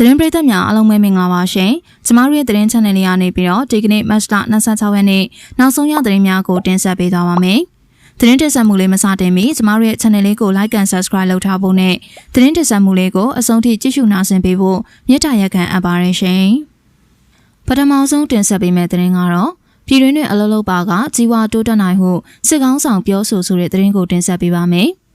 သတင်းပရိသတ်များအားလုံးပဲမင်္ဂလာပါရှင်။ကျမတို့ရဲ့သတင်း channel လေးကနေပြီးတော့ဒီကနေ့ Match 26ရက်နေ့နောက်ဆုံးရသတင်းများကိုတင်ဆက်ပေးသွားပါမယ်။သတင်းတင်ဆက်မှုလေးမစတင်မီကျမတို့ရဲ့ channel လေးကို like and subscribe လုပ်ထားဖို့နဲ့သတင်းတင်ဆက်မှုလေးကိုအဆုံးထိကြည့်ရှုနာဆင်ပေးဖို့မြစ်တာရက်ခံအပ်ပါတယ်ရှင်။ပထမဆုံးတင်ဆက်ပေးမယ့်သတင်းကတော့ပြည်တွင်းတွင်အလုပ်လုပ်ပါကကြီးဝါတိုးတက်နိုင်ဟုစစ်ကောင်းဆောင်ပြောဆိုဆိုတဲ့သတင်းကိုတင်ဆက်ပေးပါမယ်။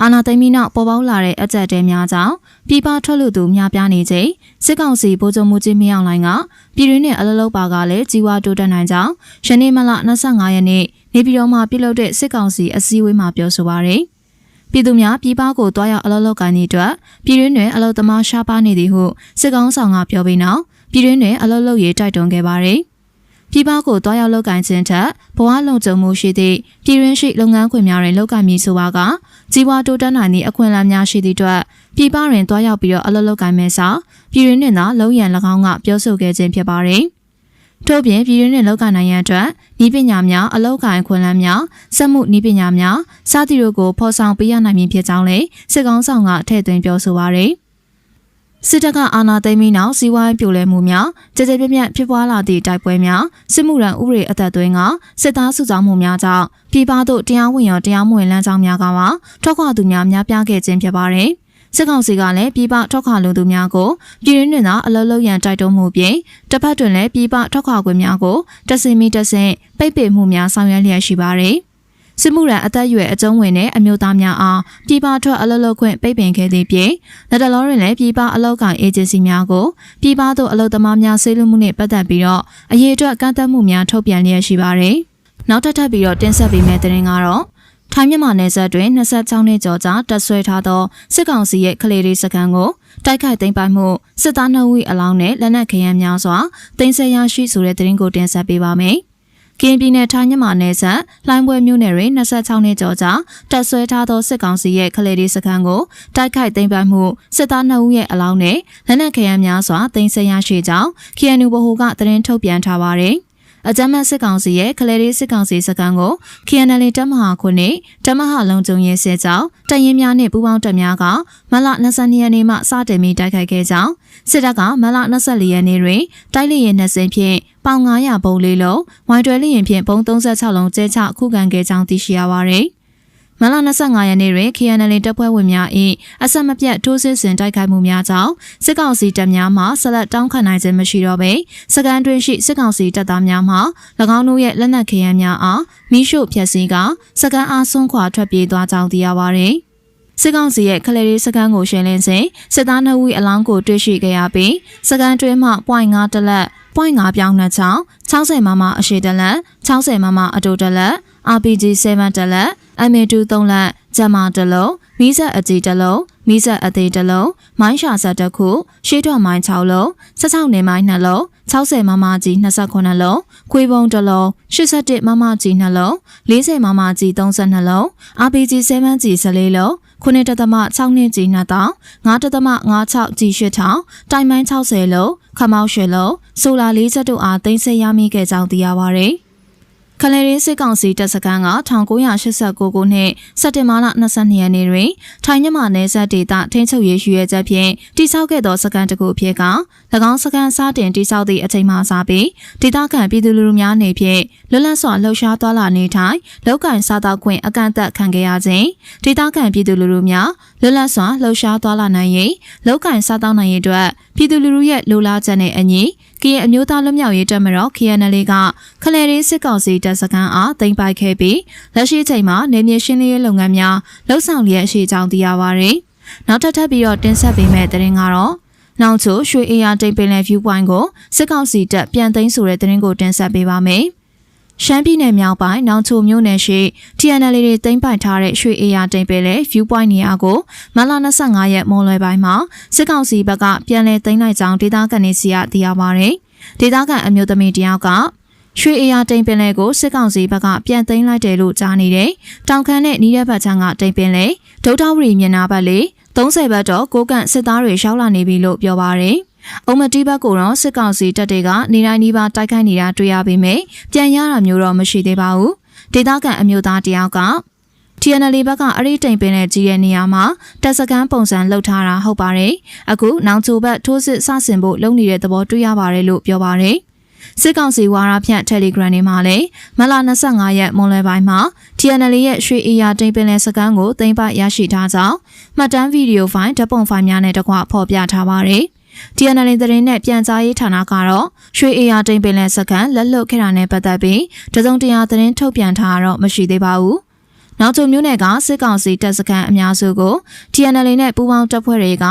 အာနာသိမ်းပြီးနောက်ပေါ်ပေါက်လာတဲ့အကြက်တဲများကြောင့်ပြည်ပထွက်လို့သူများပြားနေချိန်စစ်ကောင်စီဗိုလ်ချုပ်မှုကြီးမင်းအောင်လှိုင်ကပြည်တွင်းနဲ့အလလုံးပါကလည်းကြီးဝါတိုးတက်နိုင်ကြောင်းယနေ့မလ25ရက်နေ့နေပြည်တော်မှာပြုလုပ်တဲ့စစ်ကောင်စီအစည်းအဝေးမှာပြောဆိုပါရယ်ပြည်သူများပြည်ပကိုတွားရောက်အလုပ်လုပ်ကိုင်းနေတဲ့အတွက်ပြည်တွင်းတွင်အလုပ်သမားရှားပါနေသည်ဟုစစ်ကောင်ဆောင်ကပြောပြီးနောက်ပြည်တွင်းတွင်အလုပ်လုပ်ရေးတိုက်တွန်းခဲ့ပါရယ် ပြည်ပကိုတွားရောက်လုပ်ကိုင်ခြင်းထက်ဘဝလုံခြုံမှုရှိသည့်ပြည်တွင်းရှိလုပ်ငန်းခွင်များတွင်လုပ်ကိုင်မည်ဆိုပါကကြီးပွားတိုးတက်နိုင်သည့်အခွင့်အလမ်းများရှိသည့်အတွက်ပြည်ပတွင်တွားရောက်ပြီးတော့အလုပ်လုပ်ကိုင်မယ်စာပြည်တွင်းတွင်သာလုံးရန်၎င်းကပြောဆိုခဲ့ခြင်းဖြစ်ပါတယ်။ထို့ပြင်ပြည်တွင်းတွင်လောက်ကိုင်နိုင်ရန်အတွက်ဤပညာများအလောက်ကိုင်ခွင့်လန်းများစက်မှုဤပညာများစသည့်တို့ကိုဖော်ဆောင်ပေးရနိုင်မည်ဖြစ်ကြောင်းလည်းစစ်ကောင်းဆောင်ကထည့်သွင်းပြောဆိုပါရယ်။ စစ်တပ်ကအာဏာသိမ်းပြီးနောက်စီးပွားရေးပြိုလဲမှုများကြကြပြပြန့်ဖြစ်ပွားလာသည့်တိုက်ပွဲများစစ်မှုရန်ဥပဒေအသက်သွင်းကစစ်သားစုဆောင်မှုများကြောင့်ပြည်ပသို့တရားဝင်ရောတရားမဝင်လမ်းကြောင်းများကပါထွက်ခွာသူများများပြားခဲ့ခြင်းဖြစ်ပါတယ်။စစ်ကောင်စီကလည်းပြည်ပထွက်ခွာလူသူများကိုပြည်ရင်းတွင်သာအလုံးလုံးရန်တိုက်တွန်းမှုပြင်တစ်ဖက်တွင်လည်းပြည်ပထွက်ခွာခွင့်များကိုတဆင်မီတဆင်ပိတ်ပင်မှုများဆောင်ရွက်လျက်ရှိပါတယ်။ စစ်မှုရန်အသက်အရွယ်အကျုံးဝင်တဲ့အမျိုးသားများအားပြည်ပထွက်အလုပ်လုပ်ခွင့်ပိတ်ပင်ခဲ့သည့်ပြင်လက်တလောတွင်လည်းပြည်ပအလုပ်ကိုင်အေဂျင်စီများကိုပြည်ပသို့အလုပ်သမားများဆေးလူမှုနှင့်ပတ်သက်ပြီးတော့အရေးအတွက်ကန့်သတ်မှုများထုတ်ပြန်လျက်ရှိပါတယ်။နောက်ထပ်ထပ်ပြီးတော့တင်ဆက်ပေးမယ့်သတင်းကတော့ထိုင်းမြန်မာနယ်စပ်တွင်26နှစ်ကျော်ကြာတပ်ဆွဲထားသောစစ်ကောင်စီရဲ့ကလေးလေးစခန်းကိုတိုက်ခိုက်သိမ်းပိုက်မှုစစ်သားနှုတ်ဝီအလောင်းနဲ့လက်နက်ခရမ်းများစွာတင်ဆက်ရရှိဆိုတဲ့သတင်းကိုတင်ဆက်ပေးပါမယ်။ ကင်းပြည်နယ်ထိုင်းညမာနယ်စပ်လှိုင်းပွဲမြို့နယ်တွင်26နှစ်ကျော်ကြာတပ်ဆွဲထားသောစစ်ကောင်စီရဲ့ခလေဒီစခန်းကိုတိုက်ခိုက်သိမ်းပိုက်မှုစစ်သား2ဦးရဲ့အလောင်းနဲ့လက်နက်ခဲယမ်းများစွာတင်ဆက်ရရှိကြောင်း KNU ဗဟိုကသတင်းထုတ်ပြန်ထားပါတယ်။အကြမ်းဖက်စစ်ကောင်စီရဲ့ကလေးလေးစစ်ကောင်စီစကန်ကို KNL တပ်မဟာခုနှစ်တပ်မဟာလုံးကျုံရဲစစ်ကြောင်းတရင်များနှင့်ပူးပေါင်းတပ်များကမလ22ရက်နေ့မှစတင်ပြီးတိုက်ခိုက်ခဲ့ကြောင်းစစ်တပ်ကမလ24ရက်နေ့တွင်တိုက်လေရင်နှစ်စင်းဖြင့် ပေါင်900ဘုံလေးလုံးဝိုင်းတွဲလေရင်ဖြင့်ဘုံ36လုံးကျဲချခုခံခဲ့ကြောင်းသိရှိရပါသည်။မလ25ရက်နေ့တွင် KNL တပ်ဖွဲ့ဝင်များ၏အဆက်မပြတ်ထိုးစစ်ဆင်တိုက်ခိုက်မှုများကြောင့်စစ်ကောင်စီတပ်များမှဆက်လက်တောင်းခံနိုင်ခြင်းမရှိတော့ပေစကန်တွင်ရှိစစ်ကောင်စီတပ်သားများမှ၎င်းတို့ရဲ့လက်နက်ခဲယမ်းများအားမိရှို့ဖျက်ဆီးကစကန်အားဆုံးခွာထွက်ပြေးသွားကြောင်းသိရပါသည်စစ်ကောင်စီရဲ့ခလေရီစကန်ကိုရှင်းလင်းစဉ်စစ်သားနှုတ်ဝီအလောင်းကိုတွေ့ရှိခဲ့ရပြီးစကန်တွင်မှ0.5တလက် 0.5ပြောင်းနှချောင်း60မမအရှိတလက်60မမအတူတလက် RPG 7တလက် MA2 3လက်ဂျမတလုံးမီးဆက်အကြီးတလုံးမီးဆက်အသေးတလုံးမိုင်းရှာဆက်တစ်ခုရှေးတော်မိုင်း6လုံး16နေမိုင်း2လုံး60မမကြီး29လုံးခွေးပုံတစ်လုံး81မမကြီး2လုံး40မမကြီး32လုံး RPG 7ကြီး14လုံး ခုနှစ်တသမ6နှစ်ကြီး2တောင်9တသမ56ကြီး8ထောင်တိုင်မိုင်း60လုံးခမောက်ရွှေလုံးဆိုလာ၄ချက်တို့အားတင်ဆက်ရမိခဲ့ကြောင်းသိရပါဗျ။ ခလယ်ရင်းစစ်ကောင်စီတပ်စခန်းက1989ခုနှစ်စက်တင်ဘာလ22ရက်နေ့တွင်ထိုင်းမြန်မာနယ်စပ်ဒေသထိန်းချုပ်ရေးရွှေရဲချက်ဖြင့်တိစောက်ခဲ့သောစခန်းတစ်ခုအဖြစ်က၎င်းစခန်းစတင်တိစောက်သည့်အချိန်မှစပြီးဒေသခံပြည်သူလူထုများနေဖြင့်လွတ်လပ်စွာလှုပ်ရှားသွားလာနေထိုင်လောက်ကင်စားသောက်ခွင့်အကန့်အသတ်ခံခဲ့ရခြင်းဒေသခံပြည်သူလူထုများ လွတ်လပ်စွာလှုပ်ရှားသွားလာနိုင်ရေးလောက်ကင်စားသောက်နိုင်ရေးအတွက်ပြည်သူလူထုရဲ့လိုလားချက်နဲ့အညီကရင်အမျိုးသားလွတ်မြောက်ရေးတပ်မတော် KNL ကခလယ်ရေးစစ်ကောင်စီတပ်စခန်းအားတင်ပိုက်ခဲ့ပြီးလက်ရှိချိန်မှာနေမြေရှင်းလင်းရေးလုပ်ငန်းများလှုပ်ဆောင်လျက်ရှိကြောင်းသိရပါဗျ။နောက်ထပ်ထပ်ပြီးတော့တင်ဆက်ပေးမယ့်သတင်းကတော့နောက်ချိုရွှေအေယာတိတ်ပင်လယ် view point ကိုစစ်ကောင်စီတပ်ပြန်သိမ်းဆိုတဲ့သတင်းကိုတင်ဆက်ပေးပါမယ်။ ရှမ်းပြည်နယ်မြောက်ပိုင်းနောင်ချိုမြို့နယ်ရှိ TNL တွေတင်ပိုက်ထားတဲ့ရွှေအေယာတင်ပယ်လေ view point နေရာကိုမလ25ရက်မွန်လွယ်ပိုင်းမှာစစ်ကောင်စီဘက်ကပြန်လည်သိမ်းလိုက်ကြောင်းဒေသခံတွေစီကသိရပါဗျ။ဒေသခံအမျိုးသမီးတယောက်ကရွှေအေယာတိန်ပင်လေကိုစစ်ကောင်စီဘက်ကပြန်သိမ်းလိုက်တယ်လို့ကြားနေတယ်။တောင်ခမ်းနဲ့နီးတဲ့ဘက်ချမ်းကတိန်ပင်လေဒုထဝရီမြင်နာဘက်လေ30ဘက်တော့ကိုကန့်စစ်သားတွေရောက်လာနေပြီလို့ပြောပါရယ်။။ အုံမတီးဘက်ကိုတော့စစ်ကောင်စီတပ်တွေကနေတိုင်းနီးပါးတိုက်ခိုက်နေတာတွေ့ရပေမဲ့ပြန်ရတာမျိုးတော့မရှိသေးပါဘူး။ဒေသခံအမျိုးသားတယောက်က TNL ဘက်ကအဲ့ဒီတိမ်ပင်နဲ့ကြီးရဲ့နေရာမှာတပ်စခန်းပုံစံလှုပ်ထားတာဟုတ်ပါတယ်။အခုနောင်ချိုဘက်ထိုးစစ်စဆင်ဖို့လုပ်နေတဲ့သဘောတွေ့ရပါတယ်လို့ပြောပါတယ်။စစ်ကောင်စီဝါရဖြန့် Telegram တွေမှာလည်းမလ25ရက်မွန်လွယ်ပိုင်းမှာ TNL ရဲ့ရွှေအီယာတိမ်ပင်လယ်စခန်းကိုသိမ်းပိုက်ရရှိထားကြောင်းမှတ်တမ်းဗီဒီယိုဖိုင်ဓာတ်ပုံဖိုင်များနဲ့တကွဖော်ပြထားပါတယ်။ TNL သတင်းနဲ့ပြန်ကြားရေးဌာနကတော့ရွှေအေယာတိန်ပင်လယ်စကန်လက်လွတ်ခဲ့တာနဲ့ပတ်သက်ပြီးတစုံတရာသတင်းထုတ်ပြန်ထားတော့မရှိသေးပါဘူး။နောက်ချုံမျိုးနယ်ကစစ်ကောင်စီတပ်စခန်းအများစုကို TNL နဲ့ပူးပေါင်းတပ်ဖွဲ့တွေက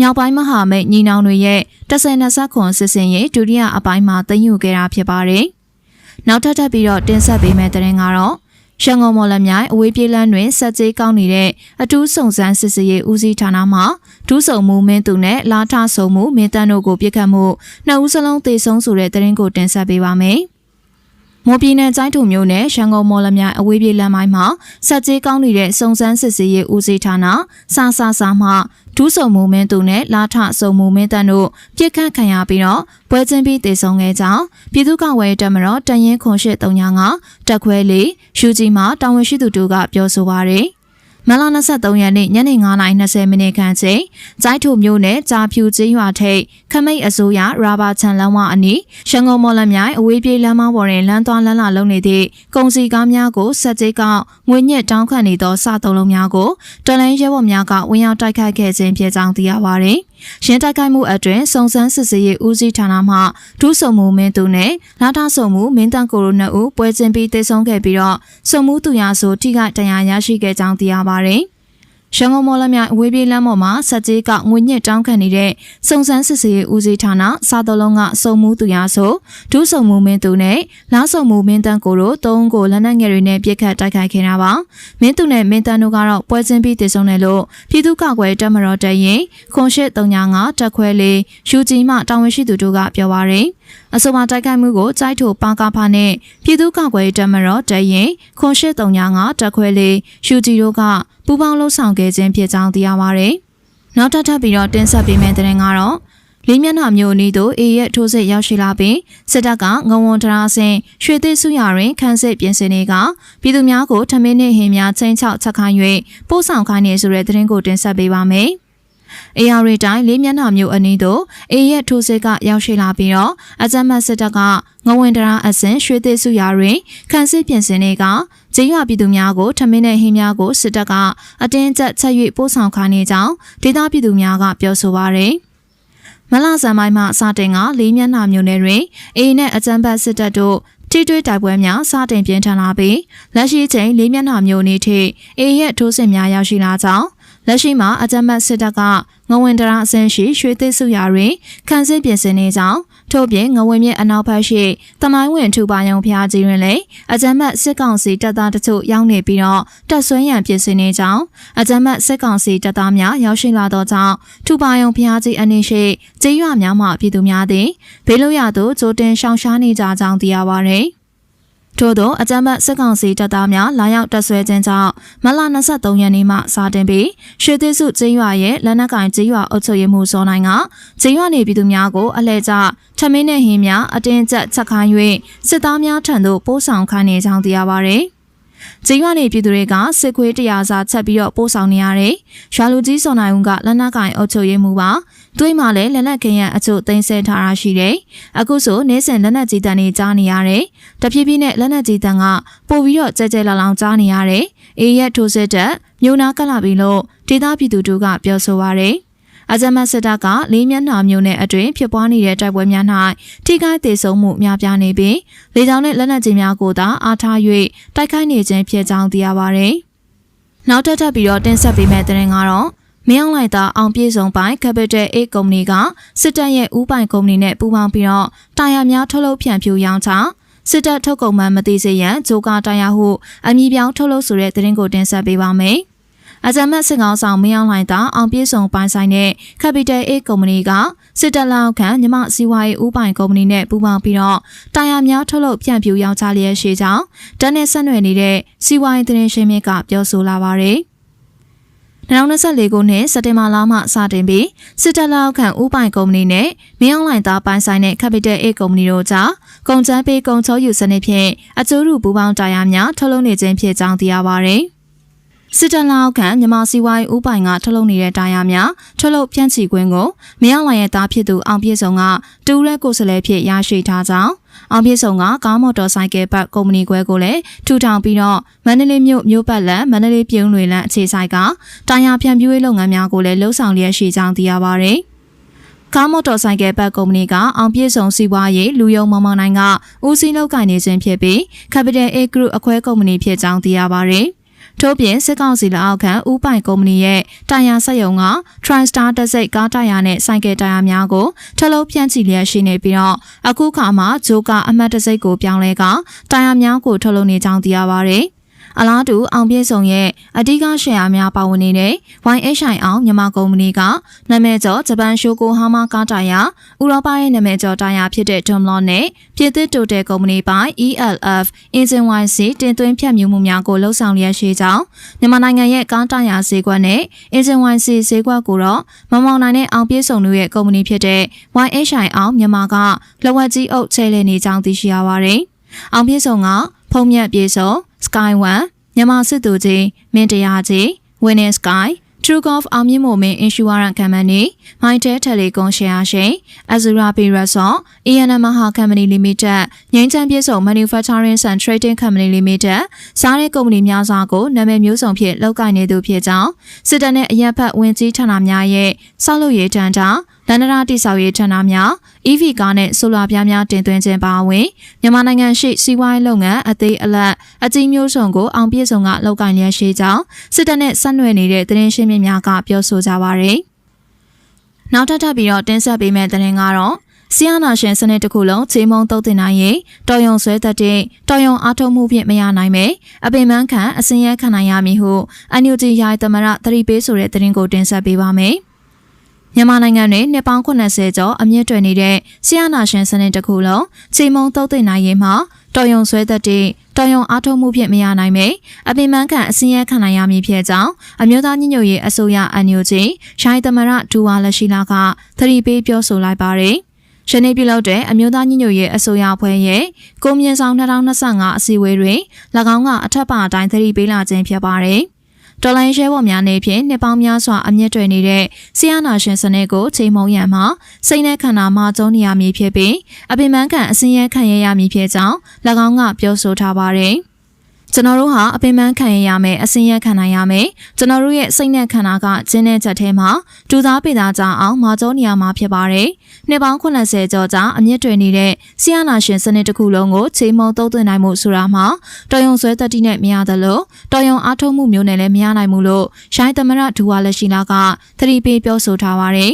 မြောက်ပိုင်းမဟာမိတ်ညီနောင်တွေရဲ့တဆယ်နှစ်ဆက်ခွန်စစ်စင်ရေးဒုတိယအပိုင်းမှာသိမ်းယူခဲ့တာဖြစ်ပါတယ်။နောက်ထပ်ထပ်ပြီးတော့တင်ဆက်ပေးမယ့်သတင်းကတော့ ရန်ကုန်မော်လမြိုင်အဝေးပြေးလမ်းတွင်စက်ကြေးကောင်းနေတဲ့အထူးစုံစမ်းစစ်ဆေးရေးဦးစီးဌာနမှဒုစုံမှုမင်းသူနဲ့လာထဆုံမှုမင်းတန်းတို့ကိုပြစ်ခတ်မှုနှစ်ဦးစလုံးသေဆုံးဆိုတဲ့သတင်းကိုတင်ဆက်ပေးပါမယ်။ မော်ပြည်နယ်ကျိုင်းထုမျိုးနဲ့ရန်ကုန်မော်လမြိုင်အဝေးပြေးလမ်းပိုင်းမှာစက်ကြေးကောင်းနေတဲ့စုံစမ်းစစ်ဆေးရေးဦးစီးဌာနစာစာစာမှဒူးစုံမှုမင်းသူနဲ့လာထစုံမှုမင်းတန်းတို့ပြစ်ခတ်ခံရပြီးတော့ပွဲချင်းပြီးတည်ဆုံခဲ့ကြောင်းပြည်သူ့ကောင်ဝယ်တက်မတော်တန်ရင်ခွန်ရှိ395တက်ခွဲလေးယူကြီးမှာတာဝန်ရှိသူတို့ကပြောဆိုပါရယ် မလ23ရက်နေ့ညနေ9:20မိနစ်ခန့်ချိန်ကျိုက်ထုမြို့နယ်ကြာဖြူကျေးရွာထိပ်ခမိတ်အစိုးရရာဘာချန်လမ်းဝအနီးရန်ကုန်မော်လမြိုင်အဝေးပြေးလမ်းမပေါ်တွင်လမ်းသွားလမ်းလာလုံနေသည့်ကုန်စည်ကားများကိုစက်ကြေးကောက်ငွေညက်တောင်းခံနေသောစသုံးလုံးများကိုတလန်းရဲဘော်များကဝင်ရောက်တိုက်ခိုက်ခဲ့ခြင်းဖြစ်ကြောင်းသိရပါသည်။ ရင်းတိုက်ခိုက်မှုအတွင်စုံစမ်းစစ်ဆေးရေးဦးစီးဌာနမှဒုစုံမှုမင်းသူနဲ့လာတာစုံမှုမင်းတန်ကိုရိုနှစ်ဦးပွဲချင်းပြီးတိတ်ဆုံးခဲ့ပြီးတော့စုံမှုသူရဆိုထိခိုက်ဒဏ်ရာရရှိခဲ့ကြောင်းသိရပါတယ်။ ရန်ကုန်မော်လမြိုင်အဝေးပြေးလမ်းပေါ်မှာစက်ကြီးကငွေညစ်တောင်းခံနေတဲ့စုံစမ်းစစ်ဆေးရေးဦးစီးဌာနစားတော်လုံးကစုံမှုသူရဆိုဒုစုံမှုမင်းသူနဲ့လားစုံမှုမင်းတန်းကိုတို့တုံးကိုလက်နက်ငယ်တွေနဲ့ပြစ်ခတ်တိုက်ခိုက်ခဲ့တာပါမင်းသူနဲ့မင်းတန်းတို့ကတော့ပွဲချင်းပြီးတည်ဆုံတယ်လို့ပြည်သူ့ကာကွယ်တပ်မတော်တရင်ခွန်ရှစ်395တက်ခွဲလေးယူကြီးမှတာဝန်ရှိသူတို့ကပြောပါရယ်အဆိုပါတိုက်ခိုက်မှုကိုကြိုက်ထိုပါကာဖာနဲ့ပြည်သူ့ကာကွယ်တပ်မတော်တရင်ခွန်ရှစ်395တက်ခွဲလေးယူကြီးတို့ကပူးပေါင်းလှုပ်ဆောင်ခဲ့ခြင်းဖြစ်ကြောင်းသိရပါဗျ။နောက်ထပ်ထပ်ပြီးတော့တင်ဆက်ပေးမယ့်တဲ့ရင်ကတော့လေးမျက်နှာမျိုးနီးသို့အေရဲ့ထိုးစစ်ရောက်ရှိလာပြီးစစ်တပ်ကငဝွန်တရာစင်ရွှေသိစုရတွင်ခန်းစစ်ပြင်ဆင်နေကပြည်သူများကိုထမင်းနှင့်ဟင်းများချင်းချောက်ချက်ခိုင်း၍ပို့ဆောင်ခိုင်းနေဆိုတဲ့သတင်းကိုတင်ဆက်ပေးပါမယ်။ အေယာရီတိုင်းလေးမျက်နှာမျိုးအနီးသို့အေရဲ့ထိုးစစ်ကရောက်ရှိလာပြီးတော့အကြမ်းဖက်စစ်တပ်ကငဝင်တရာအစင်ရွှေသစ်စုရာတွင်ခန်းစစ်ပြင်ဆင်တွေကကျေးရွာပြည်သူများကိုထမင်းနဲ့ဟင်းများကိုစစ်တပ်ကအတင်းကျပ်ချက်၍ပို့ဆောင်ခိုင်းနေကြောင်းဒေသပြည်သူများကပြောဆိုပါရယ်မလဆန်ပိုင်းမှစတင်ကလေးမျက်နှာမျိုးနယ်တွင်အေနဲ့အကြမ်းဖက်စစ်တပ်တို့ထိတွေ့တိုက်ပွဲများစတင်ပြင်းထန်လာပြီးလက်ရှိချိန်လေးမျက်နှာမျိုးနေ့ထိအေရဲ့ထိုးစစ်များရောက်ရှိလာကြောင်း လက်ရှိမှာအကြမ်းဖက်စစ်တပ်ကငဝင်တရာအစင်းရှိရွှေသစ်စုရာတွင်ခန်းစစ်ပြင်ဆင်နေကြောင်းထို့ပြင်ငဝင်မြစ်အနောက်ဘက်ရှိတမိုင်းဝင်ထူပါယုံဖျားကြီးတွင်လည်းအကြမ်းဖက်စစ်ကောင်စီတပ်သားတချို့ရောက်နေပြီးတော့တပ်ဆွဲရန်ပြင်ဆင်နေကြောင်းအကြမ်းဖက်စစ်ကောင်စီတပ်သားများရောက်ရှိလာသောကြောင့်ထူပါယုံဖျားကြီးအနေရှိကျေးရွာများမှပြည်သူများသည်ဘေးလွရာသို့ကြိုတင်ရှောင်ရှားနေကြကြောင်းသိရပါသည် ထို့သောအကြမ်းဖက်စစ်ကောင်စီတပ်သားများလာရောက်တပ်ဆွဲခြင်းကြောင့်မလ23ရက်နေ့မှစတင်ပြီးရွှေသစ်စုကျေးရွာရဲ့လက်နက်ကင်ကျေးရွာအုပ်ချုပ်ရေးမှူးစောနိုင်ကကျေးရွာနေပြည်သူများကိုအလဲကျထမင်းနဲ့ဟင်းများအတင်းကျပ်ချက်ခိုင်း၍စစ်သားများထံသို့ပို့ဆောင်ခိုင်းနေကြောင်းသိရပါဗျ။။ကျေးရွာနေပြည်သူတွေကစစ်ခွေးတရားစာချက်ပြီးတော့ပို့ဆောင်နေရတယ်။ရွာလူကြီးစောနိုင်ဦးကလက်နက်ကင်အုပ်ချုပ်ရေးမှုပါ။ တွေးမှလည်းလက်နက်ခင်းရအချို့တင်ဆက်ထားတာရှိတယ်။အခုဆိုနေစဉ်လက်နက်ကြီးတန်းတွေကြားနေရတယ်။တဖြည်းဖြည်းနဲ့လက်နက်ကြီးတန်းကပို့ပြီးတော့ကြဲကြဲလောင်လောင်ကြားနေရတယ်။အေးရက်ထိုးစစ်တက်မြို့နာကလာပြီလို့ဒေသပြည်သူတို့ကပြောဆိုပါရယ်။အကြမ်းဖက်စစ်တပ်ကလေးမျက်နှာမျိုးနဲ့အတွင်ဖြစ်ပွားနေတဲ့တိုက်ပွဲများ၌ထိခိုက်ဒေဆုံးမှုများပြားနေပြီးလေကြောင်းနဲ့လက်နက်ကြီးများကိုသာအားထား၍တိုက်ခိုက်နေခြင်းဖြစ်ကြောင်းသိရပါဗျ။နောက်တက်ထပ်ပြီးတော့တင်ဆက်ပေးမယ့်တဲ့ရင်ကတော့ မင်းအောင်လိုက်တာအောင်ပြေဆုံးပိုင်း Capital A ကုမ္ပဏီကစစ်တပ်ရဲ့ဥပိုင်ကုမ္ပဏီနဲ့ပူးပေါင်းပြီးတော့တာယာများထုတ်လုပ်ဖြန့်ဖြူးရောင်းချစစ်တပ်ထုတ်ကုန်မှမသိစေရန်ဂျိုကာတာယာဟုအမည်ပြောင်းထုတ်လုပ်ဆိုတဲ့သတင်းကိုတင်ဆက်ပေးပါမယ်။အကြမ်းဖက်စစ်ကောင်ဆောင်မင်းအောင်လှိုင်သာအောင်ပြေဆုံးပိုင်ဆိုင်တဲ့ Capital A ကုမ္ပဏီကစစ်တပ်လောက်ခံမြမစီးပွားရေးဥပိုင်ကုမ္ပဏီနဲ့ပူးပေါင်းပြီးတော့တာယာများထုတ်လုပ်ဖြန့်ဖြူးရောင်းချလျက်ရှိကြောင်းတန်းနဲ့ဆက်နွယ်နေတဲ့စီးပွားရေးသတင်းရှင်မြစ်ကပြောဆိုလာပါတယ်။ 2024ခုနှစ်စက်တင်ဘာလမှစတင်ပြီးစစ်တပ်လောက်ခံဥပိုင်ကုမ္ပဏီနဲ့မင်းအောင်လှိုင်သားပိုင်ဆိုင်တဲ့ Capital A ကုမ္ပဏီတို့ကြားကုန်ကျန်းပေးကုန်ချောယူစနစ်ဖြင့်အကျိုးတူပူးပေါင်းတရားများထုတ်လုပ်နေခြင်းဖြစ်ကြောင်းသိရပါဗျ။ စစ်တပ်လက်အောက်ခံမြန်မာစီဝိုင်းဦးပိုင်ကထုတ်လုပ်နေတဲ့တာယာများထုတ်လုပ်ဖြန့်ချီခွင့်ကိုမရလိုင်ရဲ့သားဖြစ်သူအောင်ပြည့်စုံကတူရက်ကိုယ်စားလှယ်ဖြစ်ရရှိထားကြောင်းအောင်ပြည့်စုံကကားမော်တော်ဆိုင်ကယ်ဘတ်ကုမ္ပဏီခွဲကိုလည်းထူထောင်ပြီးတော့မန္တလေးမြို့မြို့ပတ်လန်မန္တလေးပြုံးလွေလန်အခြေဆိုင်ကတာယာဖြန့်ဖြူးရေးလုပ်ငန်းများကိုလည်းလှုပ်ဆောင်လျက်ရှိကြောင်းသိရပါဗျ။ကားမော်တော်ဆိုင်ကယ်ဘတ်ကုမ္ပဏီကအောင်ပြည့်စုံစီးပွားရေးလူယုံမောင်မောင်နိုင်ကဦးစီးလုပ်ကိုင်နေခြင်းဖြစ်ပြီး Capital A Group အခွဲကုမ္ပဏီဖြစ်ကြောင်းသိရပါဗျ။ ထို့ပြင်စစ်ကောင်စီလက်အောက်ခံဥပိုင်ကုမ္ပဏီရဲ့တာယာစက်ရုံက TriStar တစိတ်ကားတာယာနဲ့ဆိုင်ကယ်တာယာများကိုထလုံးဖြန့်ချီလျက်ရှိနေပြီးတော့အခုခါမှာဂျိုကာအမှတ်တစိတ်ကိုပြောင်းလဲကတာယာများကိုထုတ်လုပ်နေကြောင်းသိရပါဗျ။ အလားတူအောင်ပြည့်စုံရဲ့အဓိကရှယ်ယာများပါဝင်နေတဲ့ YHI အောင်မြန်မာကုမ္ပဏီကနာမည်ကျော်ဂျပန်ရှိုကိုဟာမာကားတာယာဥရောပရဲ့နာမည်ကျော်တာယာဖြစ်တဲ့ Domlon နဲ့ပြည်သစ်တိုတယ်ကုမ္ပဏီပိုင် ELF Engine YC တင်သွင်းဖြတ်မြူမှုများကိုလှုပ်ဆောင်လျက်ရှိကြောင်းမြန်မာနိုင်ငံရဲ့ကားတာယာဈေးကွက်နဲ့ Engine YC ဈေးကွက်ကိုတော့မမောင်နိုင်တဲ့အောင်ပြည့်စုံတို့ရဲ့ကုမ္ပဏီဖြစ်တဲ့ YHI အောင်မြန်မာကလဝက်ကြီးအုပ်ချဲလဲနေကြောင်းသိရှိရပါတယ်။အောင်ပြည့်စုံကဖုံမြတ်ပြေစုံ Sky One မြန်မာစစ်သူကြီးမင်းတရားကြီး Winning Sky True Golf အောင်မြင့်မို့မင်း Insurance Company Mytel Telecom Share ရှင် Azura Pay Resort ANM Maha Company Limited ငင်းချမ်းပြေဆုံး Manufacturing and Trading Company Limited စားတဲ့ကုမ္ပဏီများစွာကိုနာမည်မျိုးစုံဖြင့်လောက်ကိုင်နေသူဖြစ်ကြောင်းစစ်တပ်နဲ့အရက်ဖက်ဝင်ကြီးဌာနများရဲ့စောက်လုပ်ရေးတန်းတာ လန္ဒရာတိဆောက်ရေးဌာနများ EV ကားနဲ့ဆိုလာပြားများတင်သွင်းခြင်းပါဝင်မြန်မာနိုင်ငံရှိစီးပွားရေးလုပ်ငန်းအသေးအလတ်အကြီးမျိုးစုံကိုအောင်ပြည့်စုံကလောက်ကိုင်လျက်ရှိကြောင်းစစ်တပ်နဲ့ဆက်နွယ်နေတဲ့သတင်းရှင်းမြစ်များကပြောဆိုကြပါရယ်နောက်ထပ်ထပ်ပြီးတော့တင်ဆက်ပေးမယ့်သတင်းကတော့ဆီယနာရှင်စနစ်တစ်ခုလုံးချိန်မုံတုတ်တင်နိုင်ရင်တော်ယုံဆွဲသက်တဲ့တော်ယုံအားထုတ်မှုဖြင့်မရနိုင်ပဲအပင်ပန်းခံအစင်ရဲခံနိုင်ရမည်ဟုအန်ယူဂျီရိုင်သမရသတိပေးဆိုတဲ့သတင်းကိုတင်ဆက်ပေးပါမယ်။ မြန်မာနိုင်ငံတွင်နှစ်ပေါင်း80ကျော်အမြင့်တွယ်နေတဲ့ဆီယနာရှင်စနစ်တစ်ခုလုံးချိန်မုံတုတ်သိနိုင်ရေးမှာတော်ယုံဆွဲသက်တဲ့တော်ယုံအားထုတ်မှုဖြင့်မရနိုင်ပေအပင်ပန်းခံအစင်းရဲခံနိုင်ရမည်ဖြစ်ကြောင်းအမျိုးသားညီညွတ်ရေးအစိုးရအန်ယူဂျီရှိုင်းသမရဒူဝါလက်ရှိလာကသတိပေးပြောဆိုလိုက်ပါတယ်။ယနေ့ပြုလုပ်တဲ့အမျိုးသားညီညွတ်ရေးအစိုးရအဖွဲ့ရဲ့ကိုမြင့်ဆောင်2025အစည်းအဝေးတွင်၎င်းကအထက်ပါအတိုင်းသတိပေးလာခြင်းဖြစ်ပါတယ်။ ဒေါ်လာရဲဘော်များနေဖြင့်နှစ်ပေါင်းများစွာအမြင့်တွယ်နေတဲ့ဆီယနာရှင်စနစ်ကိုချိန်မုံရန်မှာစိတ်နဲ့ခန္ဓာမှာကျုံနေရမည်ဖြစ်ပြီးအပင်ပန်းခံအစင်းရဲခံရရမည်ဖြစ်ကြောင်း၎င်းကပြောဆိုထားပါတယ်။ ကျွန်တော်တို့ဟာအပင်ပန်းခံရရမယ်အစင်းရခံနိုင်ရမယ်ကျွန်တော်တို့ရဲ့စိတ်နဲ့ခန္ဓာကကျင်းတဲ့ချက်ထဲမှာဒူသားပေသားကြအောင်မာကျုံနေရမှာဖြစ်ပါတယ်နှစ်ပေါင်း80ကျော်ကြာအမြင့်တွင်နေတဲ့ဆီယနာရှင်စနစ်တစ်ခုလုံးကိုချိန်မုံသုံးသွင်းနိုင်မှုဆိုတာမှာတော်ယုံဆွဲတက်တိနဲ့မရသလိုတော်ယုံအားထုတ်မှုမျိုးနဲ့လည်းမရနိုင်ဘူးလို့ရှိုင်းသမရဒူဝါလက်ရှိလာကသတိပေးပြောဆိုထားပါတယ်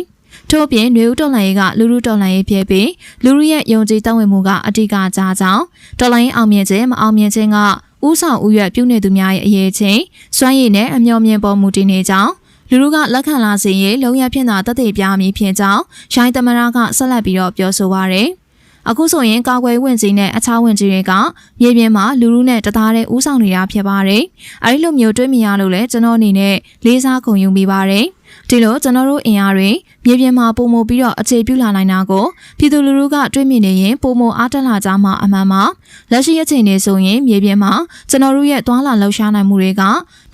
ထို့ပြင်ຫນွေဦးတော်လှန်ရေးကလူလူတော်လှန်ရေးဖြစ်ပြီးလူလူရဲ့ယုံကြည်တောင်းဝင်မှုကအဓိကကြားကြောင်းတော်လှန်ရေးအောင်မြင်ခြင်းမအောင်မြင်ခြင်းကဥဆောင်ဥရွက်ပြုနေသူများရဲ့အရေးချင်းစွမ်းရည်နဲ့အမျှော်မြင်ပေါ်မူတည်နေကြောင်းလူလူကလက်ခံလာစေရေးလုံရဖြစ်တာတသက်ပြားမည်ဖြစ်ကြောင်းရိုင်းသမရကဆက်လက်ပြီးတော့ပြောဆိုပါရယ်အခုဆိုရင်ကာကွယ်ဝင်ကြီးနဲ့အခြားဝင်ကြီးတွေကမြေပြင်မှာလူလူနဲ့တသားတဲ့ဥဆောင်နေတာဖြစ်ပါတယ်။အဲဒီလိုမျိုးတွေးမြင်ရလို့လဲကျွန်တော်အနေနဲ့လေးစားခုံယူမိပါတယ်။ဒီလိုကျွန်တော်တို့အင်အားတွေမြေပြင်မှာပုံမပြီးတော့အခြေပြုလာနိုင်တာကိုပြည်သူလူထုကတွေးမြင်နေရင်ပုံမအားတက်လာကြမှာအမှန်ပါလက်ရှိအချိန်နေဆိုရင်မြေပြင်မှာကျွန်တော်တို့ရဲ့သွာလာလှုပ်ရှားနိုင်မှုတွေက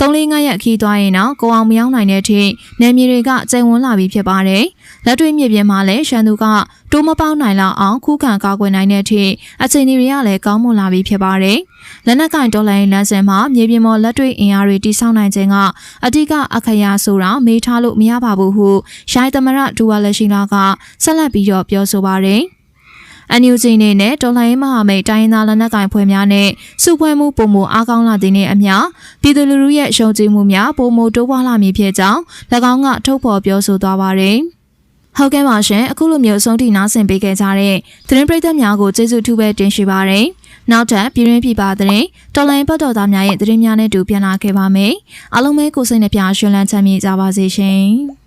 ၃၄၅ရက်ခီးသွားရင်တော့ကိုအောင်မရောက်နိုင်တဲ့အထိနယ်မြေတွေကကျိန်ဝန်းလာပြီးဖြစ်ပါတယ်လက်တွေ့မြေပြင်မှာလည်းရှန်သူကတိုးမပေါက်နိုင်လောက်အောင်ခုခံကာကွယ်နိုင်တဲ့အထိအခြေအနေတွေကလည်းကောင်းမွန်လာပြီးဖြစ်ပါတယ်လက်နက်ကင်ဒေါ်လာလမ်းစဉ်မှာမြေပြင်ပေါ်လက်တွေ့အင်အားတွေတိစောက်နိုင်ခြင်းကအဓိကအခရာဆိုတာမေးထားလို့မရပါဘူးဟုရိုင်းသမရဒူဝါလက်ရှိလာကဆက်လက်ပြီးတော့ပြောဆိုပါတယ်အန်ယူဂျီနေနဲ့တော်လှန်ရေးမဟာမိတ်တိုင်းရင်းသားလက်နက်ကိုင်ဖွဲ့များနဲ့စုဖွဲ့မှုပုံမှုအားကောင်းလာတဲ့နေ့အမျှပြည်သူလူထုရဲ့ရှုံချမှုများပုံမှုတိုးပွားလာမည်ဖြစ်ကြောင်း၎င်းကထုတ်ဖော်ပြောဆိုသွားပါတယ်။ဟုတ်ကဲ့ပါရှင်အခုလိုမျိုးဆုံးထိနားဆင်ပေးခဲ့ကြတဲ့သတင်းပရိသတ်များကိုကျေးဇူးထူးပဲတင်ရှိပါရစေနောက်ထပ်ပြည်တွင်းပြည်ပသတင်းတော်လိုင်းပတ်တော်သားများရဲ့သတင်းများနဲ့တူပြန်လာခဲ့ပါမယ်အားလုံးပဲကိုစိတ်နှပြရှင်လန်းချမ်းမြေ့ကြပါစေရှင်